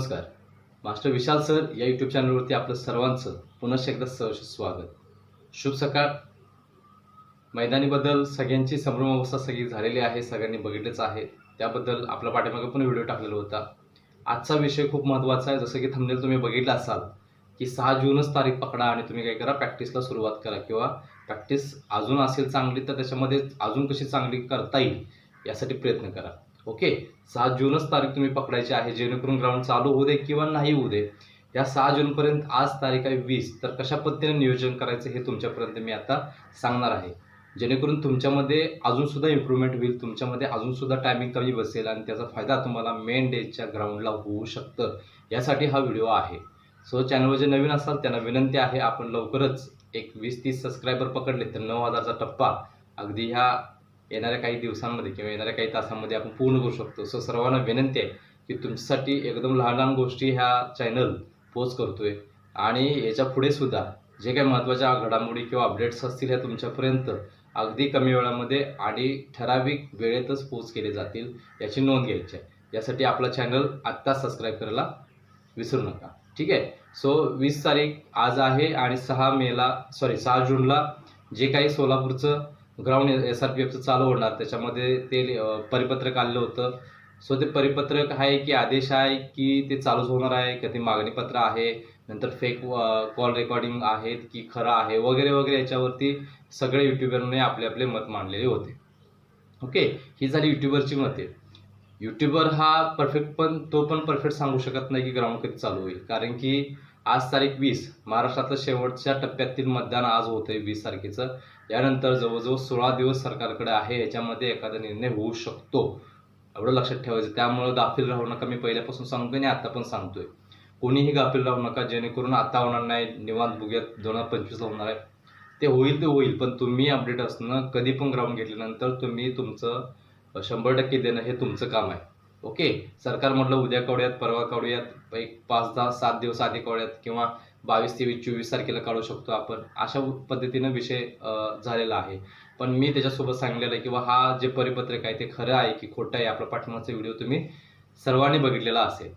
नमस्कार. Master Vishal sir या YouTube चॅनलवरती आपलं सर्वांचं पुनश्च एकदा सहर्ष स्वागत. शुभ सकाळ. मैदानीबद्दल सगळ्यांची संभ्रम अवस्था सगळी झालेली आहे सगळ्यांनी बघितलेच आहे. त्याबद्दल आपला पाठीमागे पण व्हिडिओ टाकलेला होता. आजचा विषय खूप महत्त्वाचा आहे. जसं की थंबनेल तुम्ही बघितला असाल की सहा जूनच तारीख पकडा आणि तुम्ही काय करा प्रॅक्टिसला सुरुवात करा किंवा प्रॅक्टिस अजून असेल चांगली तर त्याच्यामध्ये अजून कशी चांगली करता येईल यासाठी प्रयत्न करा. ओके? सहा जूनच तारीख तुम्ही पकडायची आहे. जेणेकरून ग्राउंड चालू होऊ दे किंवा नाही होऊ दे या सहा जूनपर्यंत आज तारीख आहे वीस. तर कशा पद्धतीने नियोजन करायचं हे तुमच्यापर्यंत मी आता सांगणार आहे. जेणेकरून तुमच्यामध्ये अजूनसुद्धा इम्प्रूव्हमेंट होईल तुमच्यामध्ये अजूनसुद्धा टायमिंग कमी बसेल आणि त्याचा फायदा तुम्हाला मेन डेच्या ग्राउंडला होऊ शकतं. यासाठी हा व्हिडिओ आहे. सो चॅनलवर जे नवीन असाल त्यांना विनंती आहे आपण लवकरच एक वीस तीस सबस्क्रायबर पकडले तर नऊ हजारचा टप्पा अगदी ह्या येणाऱ्या काही दिवसांमध्ये किंवा येणाऱ्या काही तासांमध्ये आपण पूर्ण करू शकतो. सो सर्वांना विनंती आहे की तुमच्यासाठी एकदम लहान लहान गोष्टी ह्या चॅनल पोस्ट करतोय. आणि याच्यापुढे सुद्धा जे काही महत्त्वाच्या घडामोडी किंवा अपडेट्स असतील ह्या तुमच्यापर्यंत अगदी कमी वेळामध्ये आणि ठराविक वेळेतच पोस्ट केले जातील याची नोंद घ्यायची आहे. यासाठी आपला चॅनल आत्ता सबस्क्राईब करायला विसरू नका. ठीक आहे? सो वीस तारीख आज आहे आणि सहा मेला सॉरी सहा जूनला जे काही सोलापूरचं ग्राउंड एस आर पी एफचं चालू होणार. त्याच्यामध्ये ते परिपत्रक आलेलं होतं. सो ते परिपत्रक आहे की आदेश आहे की ते चालूच होणार आहे का ते मागणीपत्र आहे नंतर फेक कॉल रेकॉर्डिंग आहेत की खरं आहे वगैरे वगैरे याच्यावरती सगळे युट्यूबरने आपले आपले मत मांडलेले होते. ओके? ही झाली युट्यूबरची मते. युट्यूबर हा परफेक्ट पण तो पण परफेक्ट सांगू शकत नाही की ग्राउंड कधी चालू होईल. कारण की आज तारीख वीस. महाराष्ट्रातलं शेवटच्या टप्प्यातील मतदान आज होतंय वीस तारखेचं. यानंतर जवळजवळ सोळा दिवस सरकारकडे आहे याच्यामध्ये एखादा निर्णय होऊ शकतो. एवढं लक्षात ठेवायचं. त्यामुळं गाफील राहू नका. मी पहिल्यापासून सांगतोय आणि आता पण सांगतोय. कोणीही गाफील राहू नका. जेणेकरून आता होणार नाही. निवांत बुग्यात दोन हजार पंचवीसला होणार आहे. ते होईल ते होईल. पण तुम्ही अपडेट असणं कधी पण ग्राउंड घेतल्यानंतर तुम्ही तुमचं शंभर टक्के देणं हे तुमचं काम आहे. ओके? सरकार म्हटलं उद्या काढूयात परवा काढूयात. एक पाच दहा सात दिवस आधी काढूयात. किंवा बावीस तेवीस चोवीस तारखेला काढू शकतो आपण. अशा पद्धतीनं विषय झालेला आहे. पण मी त्याच्यासोबत सांगलेलं आहे किंवा हा जे परिपत्रक आहे ते खरं आहे की खोटं आहे आपला पाठिंबाचा व्हिडिओ तुम्ही सर्वांनी बघितलेला असेल.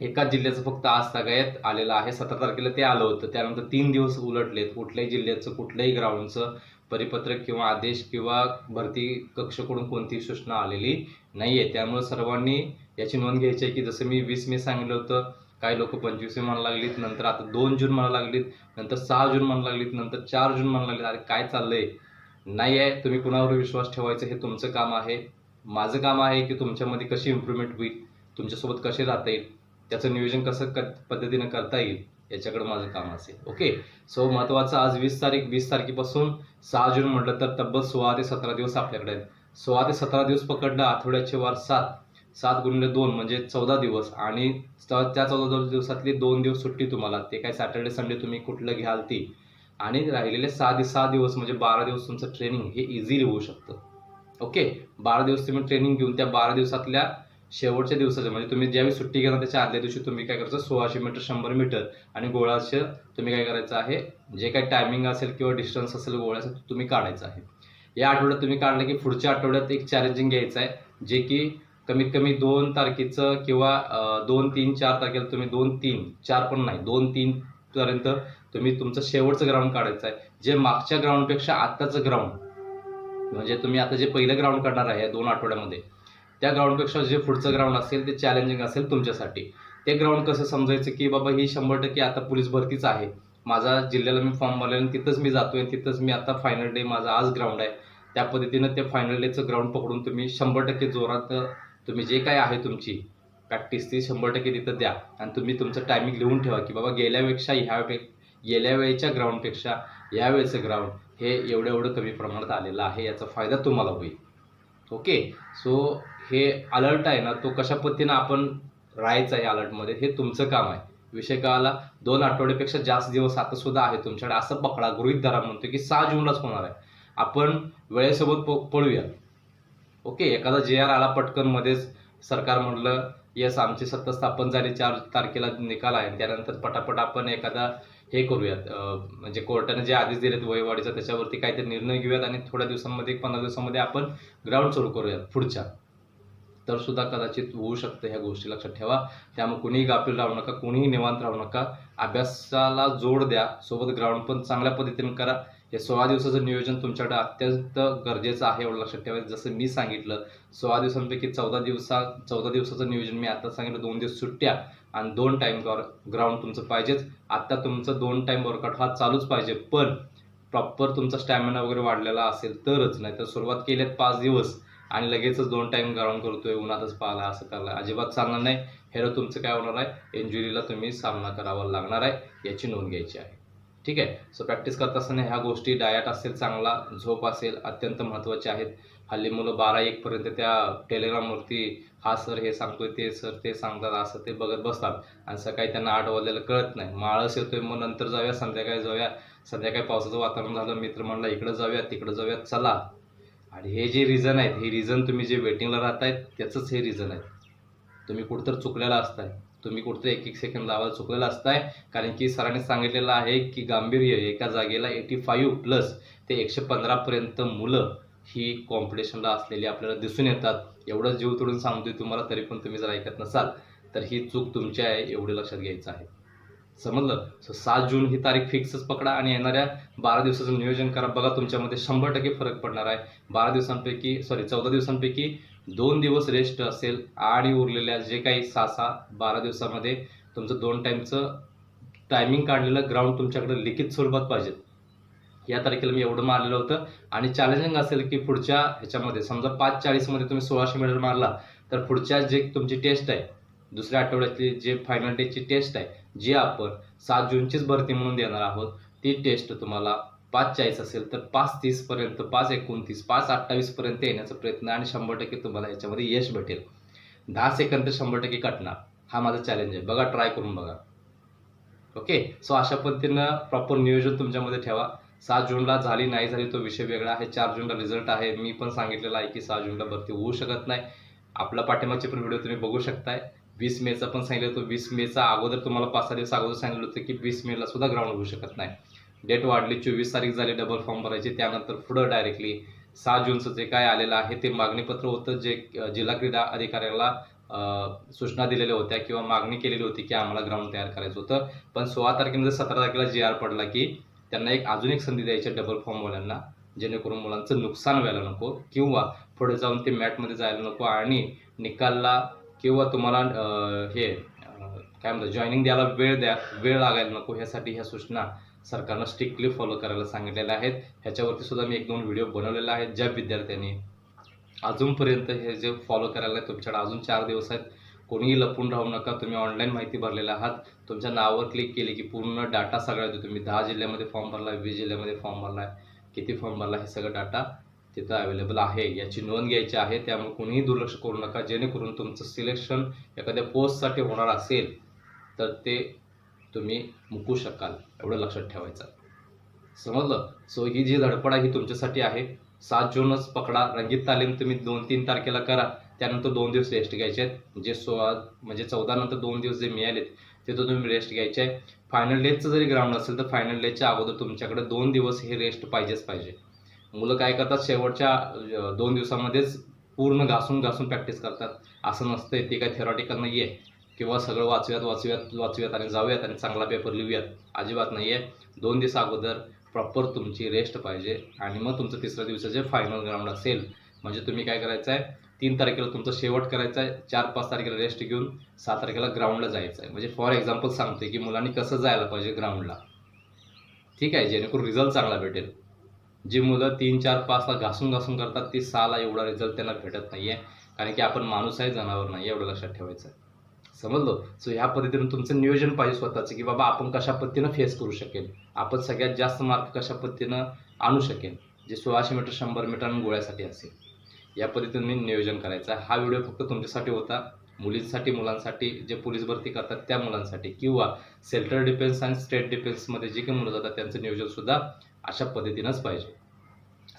एकाच जिल्ह्याचं फक्त आज सगळ्यात आलेलं आहे. सतरा तारखेला ते आलं होतं. त्यानंतर तीन दिवस उलटलेत. कुठल्याही जिल्ह्याचं कुठल्याही ग्राउंडचं परिपत्रक किंवा आदेश किंवा भरती कक्षकडून कोणतीही सूचना आलेली नाही आहे त्यामुळे सर्वांनी याची नोंद घ्यायची आहे की जसं मी वीस मे सांगितलं होतं काही लोक पंचवीस मे म्हणायला लागलीत नंतर आता दोन जून म्हणायला लागलीत नंतर सहा जून म्हणायला लागलीत नंतर चार जून म्हणायला लागलीत. अरे काय चाललंय? नाही आहे तुम्ही कुणावर विश्वास ठेवायचं हे तुमचं काम आहे. माझं काम आहे की तुमच्यामध्ये कशी इम्प्रूव्हमेंट होईल तुमच्यासोबत कसे राहता येईल त्याचं नियोजन कसं क पद्धतीनं करता येईल याच्याकडे माझं काम असेल. ओके? सो महत्त्वाचं आज वीस तारीख वीस तारखेपासून सहा जून म्हटलं तर तब्बल सोळा ते सतरा दिवस आपल्याकडे आहेत. सोळा ते सतरा दिवस पकडलं आठवड्याचे वार सात. सात गुणिले दोन म्हणजे चौदा दिवस. आणि त्या चौदा दिवसातली दोन दिवस सुट्टी तुम्हाला. ते काय सॅटर्डे संडे तुम्ही कुठलं घ्याल ती. आणि राहिलेले सहा सहा दिवस म्हणजे बारा दिवस तुमचं ट्रेनिंग हे इझिली होऊ शकतं. ओके बारा दिवस तुम्ही ट्रेनिंग घेऊन त्या बारा दिवसातल्या शेवटच्या दिवसाच्या म्हणजे तुम्ही ज्यावेळी सुट्टी घेणार त्याच्या आदल्या दिवशी तुम्ही काय करायचं? सोळाशे मीटर शंभर मीटर आणि गोळाचं तुम्ही काय करायचं आहे? जे काही टायमिंग असेल किंवा डिस्टन्स असेल गोळ्याचं तुम्ही काढायचं आहे. या आठवड्यात तुम्ही काढलं की पुढच्या आठवड्यात एक चॅलेंजिंग घ्यायचं आहे. जे की कमीत कमी दोन तारखेचं किंवा दोन तीन चार तारखेला तुम्ही दोन तीन चार पण नाही दोन तीन पर्यंत तुम्ही तुमचं शेवटचं ग्राउंड काढायचं आहे. जे मागच्या ग्राउंडपेक्षा आत्ताचं ग्राउंड म्हणजे तुम्ही आता जे पहिलं ग्राउंड काढणार आहे या दोन आठवड्यामध्ये त्या ग्राउंडपेक्षा जे पुढचं ग्राउंड असेल ते चॅलेंजिंग असेल तुमच्यासाठी. ते ग्राउंड कसं समजायचं की बाबा ही शंभर टक्के आता पोलीस भरतीच आहे. माझा जिल्ह्याला मी फॉर्म भरले आणि तिथंच मी जातोय आहे तिथंच मी आता फायनल डे माझा आज ग्राउंड आहे. त्या पद्धतीनं ते फायनल डेचं ग्राउंड पकडून तुम्ही शंभर टक्के जोरात तुम्ही जे काय आहे तुमची प्रॅक्टिस ती शंभर टक्के तिथं द्या. आणि तुम्ही तुमचं टायमिंग लिहून ठेवा की बाबा गेल्यापेक्षा ह्या पे गेल्या वेळेच्या ग्राउंडपेक्षा या वेळेचं ग्राउंड हे एवढं एवढं कमी प्रमाणात आलेलं आहे याचा फायदा तुम्हाला होईल. ओके सो हे अलर्ट आहे ना तो कशा पद्धतीनं आपण राहायचं आहे अलर्टमध्ये हे तुमचं काम आहे. विषय कळाला दोन आठवड्यापेक्षा जास्त दिवस आता सुद्धा आहे तुमच्याकडे असं पकडा गृहित धरा म्हणतो की सहा जूनलाच होणार आहे. आपण वेळेसोबत प पळूया. ओके एखादा जे आर आला पटकन मध्येच सरकार म्हटलं येस आमची सत्ता स्थापन झाली चार तारखेला निकाल आहे. त्यानंतर पटापट आपण एखादा हे करूयात म्हणजे कोर्टाने जे आदेश दिलेत वयवाढीचा त्याच्यावरती काहीतरी निर्णय घेऊयात आणि थोड्या दिवसांमध्ये एक पंधरा दिवसांमध्ये आपण ग्राउंड सुरू करूयात पुढच्या. तर सुद्धा कदाचित होऊ शकतं ह्या गोष्टी लक्षात ठेवा. त्यामुळे कुणीही गाफील राहू नका कुणीही निवांत राहू नका. अभ्यासाला जोड द्या. सोबत ग्राउंड पण चांगल्या पद्धतीने करा. हे सोळा दिवसाचं नियोजन तुमच्याकडे अत्यंत गरजेचं आहे एवढं लक्षात ठेवायचं. जसं मी सांगितलं सोळा दिवसांपैकी चौदा दिवसा चौदा दिवसाचं नियोजन मी आता सांगितलं दोन दिवस सुट्ट्या आणि दोन टाइम ग्राउंड तुमचं पाहिजेच. आता तुमचं दोन टाइम वर्कआउट हा चालूच पाहिजे पण प्रॉपर तुमचा स्टॅमिना वगैरे वाढलेला असेल तरच नाही तर सुरुवात केल्यात पाच दिवस आणि लगेचच दोन टाइम ग्राउंड करतोय उन्हातच पाहिला असं करायला अजिबात चालणार नाही. हे तुमचं काय होणार आहे? इंजुरीला तुम्ही सामना करावा लागणार आहे याची नोंद घ्यायची आहे. ठीक आहे? सो प्रॅक्टिस करत असताना ह्या गोष्टी डायट असेल चांगला झोप असेल अत्यंत महत्त्वाचे आहेत. हल्ली मुलं बारा एकपर्यंत त्या टेलिग्रामवरती हा सर हे सांगतोय ते सर ते सांगतात असं ते बघत बसतात. आणि सकाळी त्यांना आठ वाजलेलं कळत नाही. माळस येतोय मग नंतर जाऊया संध्याकाळी जाऊया. संध्याकाळी पावसाचं वातावरण झालं मित्र म्हणला इकडं जाऊया तिकडं जाऊया चला. आणि हे जे रिझन आहेत हे रिझन तुम्ही जे वेटिंगला राहतायत त्याचंच हे रिझन आहे. तुम्ही कुठंतर चुकलेला असताय. तुम्ही कुठं एक एक सेकंद लावायला चुकलेला असताय. कारण की सरांनी सांगितलेलं आहे की गांभीर्य एका जागेला एटी फाईव्ह प्लस ते एकशे पंधरापर्यंत मुलं ही कॉम्पिटिशनला असलेली आपल्याला दिसून येतात. एवढं जीव तोडून सांगतोय तुम्हाला तरी पण तुम्ही जर ऐकत नसाल तर ही चूक तुमची आहे एवढे लक्षात घ्यायचं आहे. समजलं? सो सात जून ही तारीख फिक्सच पकडा आणि येणाऱ्या बारा दिवसाचं नियोजन करा. बघा तुमच्यामध्ये शंभर टक्के फरक पडणार आहे. बारा दिवसांपैकी सॉरी चौदा दिवसांपैकी दोन दिवस रेस्ट असेल आणि उरलेल्या जे काही सहा सहा बारा दिवसामध्ये तुमचं दोन टाईमचं टायमिंग काढलेलं ग्राउंड तुमच्याकडे लिखित स्वरूपात पाहिजे. या तारखेला मी एवढं मारलेलं होतं. आणि चॅलेंजिंग असेल की पुढच्या ह्याच्यामध्ये समजा पाच चाळीसमध्ये तुम्ही सोळाशे मीटर मारला तर पुढच्या जे तुमची टेस्ट आहे दुसऱ्या आठवड्यातली जे फायनल डेची टेस्ट आहे जी आपण सात जूनचीच भरती म्हणून देणार आहोत ती टेस्ट तुम्हाला पाच चाळीस असेल तर पाच तीसपर्यंत पाच एकोणतीस पाच अठ्ठावीसपर्यंत येण्याचा प्रयत्न आणि शंभर टक्के तुम्हाला याच्यामध्ये यश भेटेल. दहा सेकंद तर शंभर टक्के कटणार. हा माझा चॅलेंज आहे. बघा ट्राय करून बघा. ओके सो अशा पद्धतीनं प्रॉपर नियोजन तुमच्यामध्ये ठेवा. सात जूनला झाली नाही झाली तो विषय वेगळा आहे. चार जूनला रिझल्ट आहे. मी पण सांगितलेलं आहे की सहा जूनला भरती होऊ शकत नाही. आपला पाठिंबाचे पण व्हिडिओ तुम्ही बघू शकताय. वीस मेचा पण सांगितलं होतं. वीस मेचा अगोदर तुम्हाला पाच सहा दिवस अगोदर सांगितलं होतं की वीस मेला सुद्धा ग्राउंड होऊ शकत नाही. डेट वाढली चोवीस तारीख झाली डबल फॉर्म भरायची त्यानंतर पुढं डायरेक्टली सहा जूनचं जे काय आलेलं आहे ते मागणीपत्र होतं जे जिल्हा क्रीडा अधिकाऱ्याला सूचना दिलेल्या होत्या किंवा मागणी केलेली होती की आम्हाला ग्राउंड तयार करायचं होतं. पण सोळा तारखेनंतर सतरा तारखेला जी आर पडला की त्यांना एक अजून एक संधी द्यायची डबल फॉर्मवाल्यांना जेणेकरून मुलांचं नुकसान व्हायला नको किंवा पुढे जाऊन ते मॅटमध्ये जायला नको आणि निकालला किंवा तुम्हाला हे काय म्हणतात जॉईनिंग द्यायला वेळ द्या वेळ लागायला नको ह्यासाठी ह्या सूचना सरकारनं स्ट्रिक्टली फॉलो करायला सांगितलेलं आहेत ह्याच्यावरती सुद्धा मी एक दोन व्हिडिओ बनवलेले आहेत. ज्या विद्यार्थ्यांनी अजूनपर्यंत हे जे फॉलो करायला आहे तुमच्याकडे अजून चार दिवस आहेत. कोणीही लपून राहू नका. तुम्ही ऑनलाईन माहिती भरलेला आहात. तुमच्या नावावर क्लिक केली की पूर्ण डाटा सगळा येतो तुम्ही दहा जिल्ह्यामध्ये फॉर्म भरला वीस जिल्ह्यामध्ये फॉर्म भरला किती फॉर्म भरला हे सगळं डाटा तिथं अवेलेबल आहे. याची नोंद घ्यायची आहे. त्यामुळे कोणीही दुर्लक्ष करू नका. जेणेकरून तुमचं सिलेक्शन एखाद्या पोस्टसाठी होणार असेल तर ते तुम्ही मुकू शकाल. एवढं लक्षात ठेवायचं. समजलं? सो ही जी धडपड आहे ही तुमच्यासाठी आहे. सात जूनच पकडा. रंगीत तालीम तुम्ही दोन तीन तारखेला करा. त्यानंतर दोन दिवस रेस्ट घ्यायचे आहेत. जे सोळा म्हणजे चौदा नंतर दोन दिवस जे मिळालेत तिथं तुम्ही रेस्ट घ्यायचे आहे. फायनल डेजचं जरी ग्राउंड असेल तर फायनल डेजच्या अगोदर तुमच्याकडे दोन दिवस हे रेस्ट पाहिजेच पाहिजे. मुलं काय करतात? शेवटच्या दोन दिवसामध्येच पूर्ण घासून घासून प्रॅक्टिस करतात. असं नसतंय. ते काय थेरॉटिकल नाही आहे किंवा सगळं वाचूयात वाचूयात वाचूयात आणि जाऊयात आणि चांगला पेपर लिहूयात. अजिबात नाही आहे दोन दिवस अगोदर प्रॉपर तुमची रेस्ट पाहिजे आणि मग तुमचं तिसऱ्या दिवसाचे फायनल ग्राउंड असेल. म्हणजे तुम्ही काय करायचं आहे तीन तारखेला तुमचं शेवट करायचं आहे चार पाच तारखेला रेस्ट घेऊन सहा तारखेला ग्राउंडला जायचं आहे म्हणजे फॉर एक्झाम्पल सांगते की मुलांनी कसं जायला पाहिजे ग्राउंडला ठीक आहे जेणेकरून रिझल्ट चांगला भेटेल. जी मुलं तीन चार पाचला घासून घासून करतात ती सहाला एवढा रिझल्ट त्यांना भेटत नाही आहे कारण की आपण माणूस आहे जनावर नाही एवढं लक्षात ठेवायचं आहे समजलं? सो ह्या पद्धतीनं तुमचं नियोजन पाहिजे स्वतःचं की बाबा आपण कशा पद्धतीनं फेस करू शकेल? आपण सगळ्यात जास्त मार्क कशा पद्धतीनं आणू शकेल? जे सोळाशे मीटर शंभर मीटर आणि गोळ्यासाठी असेल. या पद्धतीने मी नियोजन करायचं. हा व्हिडिओ फक्त तुमच्यासाठी होता. मुलींसाठी मुलांसाठी जे पोलीस भरती करतात त्या मुलांसाठी. किंवा सेंट्रल डिफेन्स आणि स्टेट डिफेन्समध्ये जे काही मुलं जातात त्यांचं नियोजनसुद्धा अशा पद्धतीनंच पाहिजे.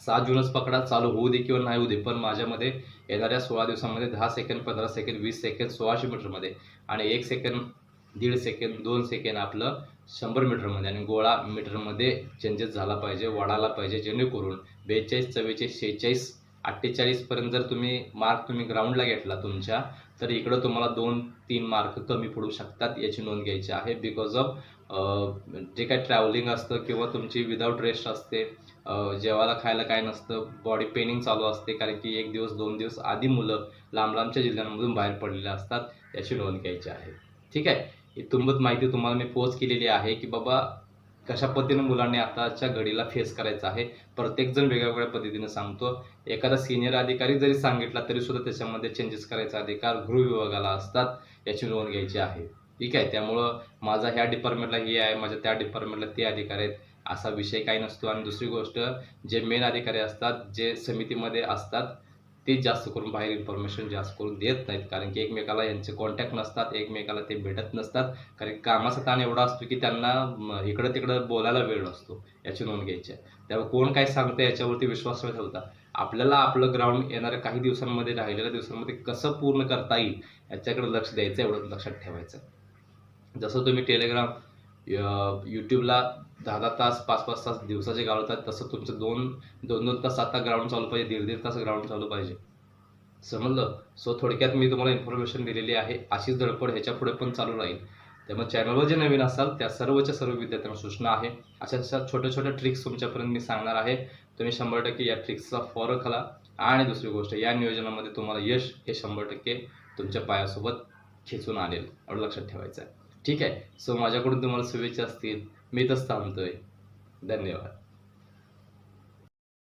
सात जूनच पकडा. चालू होऊ दे किंवा नाही होऊ दे पण माझ्यामध्ये येणाऱ्या सोळा दिवसामध्ये दहा सेकंड पंधरा सेकंड वीस सेकंड सोळाशे मीटरमध्ये आणि एक सेकंड दीड सेकंड दोन सेकंड आपलं शंभर मीटरमध्ये आणि गोळा मीटरमध्ये चेंजेस झाला पाहिजे वाढायला पाहिजे जेणेकरून बेचाळीस चव्वेचाळीस शेहेचाळीस अठ्ठेचाळीसपर्यंत जर तुम्ही मार्क तुम्ही ग्राउंडला घेतला तुमच्या तर इकडं तुम्हाला दोन तीन मार्क कमी पडू शकतात याची नोंद घ्यायची आहे बिकॉज ऑफ जे काय ट्रॅव्हलिंग असतं किंवा तुमची विदाऊट रेस्ट असते जेवायला खायला काय नसतं बॉडी पेनिंग चालू असते कारण की एक दिवस दोन दिवस आधी मुलं लांब लांबच्या जिल्ह्यांमधून बाहेर पडलेले असतात याची नोंद घ्यायची आहे. ठीक आहे? इथूनबत माहिती तुम्हाला मी पोच केलेली आहे की बाबा कशा पद्धतीने मुलांनी आताच्या घडीला फेस करायचं आहे. प्रत्येकजण वेगवेगळ्या पद्धतीने सांगतो. एखादा सिनियर अधिकारी जरी सांगितला तरी सुद्धा त्याच्यामध्ये चेंजेस करायचा अधिकार गृह विभागाला असतात याची नोंद घ्यायची आहे. ठीक आहे त्यामुळं माझा ह्या डिपार्टमेंटला हे आहे माझ्या त्या डिपार्टमेंटला ते अधिकारी आहेत असा विषय काही नसतो. आणि दुसरी गोष्ट जे मेन अधिकारी असतात जे समितीमध्ये असतात ते जास्त करून बाहेर इन्फॉर्मेशन जास्त करून देत नाहीत. कारण की एकमेकाला यांचे कॉन्टॅक्ट नसतात एकमेकाला ते भेटत नसतात. कारण कामाचा ताण एवढा असतो की त्यांना इकडं तिकडं बोलायला वेळ नसतो याची नोंद घ्यायची आहे. त्यामुळे कोण काय सांगतं याच्यावरती विश्वास न ठेवता आपल्याला आपलं ग्राउंड येणाऱ्या काही दिवसांमध्ये राहिलेल्या दिवसांमध्ये कसं पूर्ण करता येईल याच्याकडे लक्ष द्यायचं एवढं लक्षात ठेवायचं. जसं तुम्ही टेलिग्राम यूट्यूबला दहा दहा तास पाच पाच तास दिवसाचे घालवतात तसं तुमचं दोन दोन दोन तास आता ग्राउंड चालू पाहिजे दीड दीड तास ग्राउंड चालू पाहिजे. समजलं? सो थोडक्यात मी तुम्हाला इन्फॉर्मेशन दिलेली आहे. अशीच धडपड ह्याच्या पुढे पण चालू राहील. त्यामुळे चॅनलवर जे नवीन असाल त्या सर्वच्या सर्व विद्यार्थ्यांना सूचना आहे. अशा अशा छोट्या छोट्या ट्रिक्स तुमच्यापर्यंत मी सांगणार आहे. तुम्ही शंभर टक्के या ट्रिक्सचा फॉलो करा. आणि दुसरी गोष्ट या नियोजनामध्ये तुम्हाला यश हे शंभर टक्के तुमच्या पायासोबत खेचून आणेल. एवढं लक्षात ठेवायचं आहे ठीक आहे. सो माझ्याकडून तुम्हाला शुभेच्छा असतील. मी तच थांबतोय. धन्यवाद.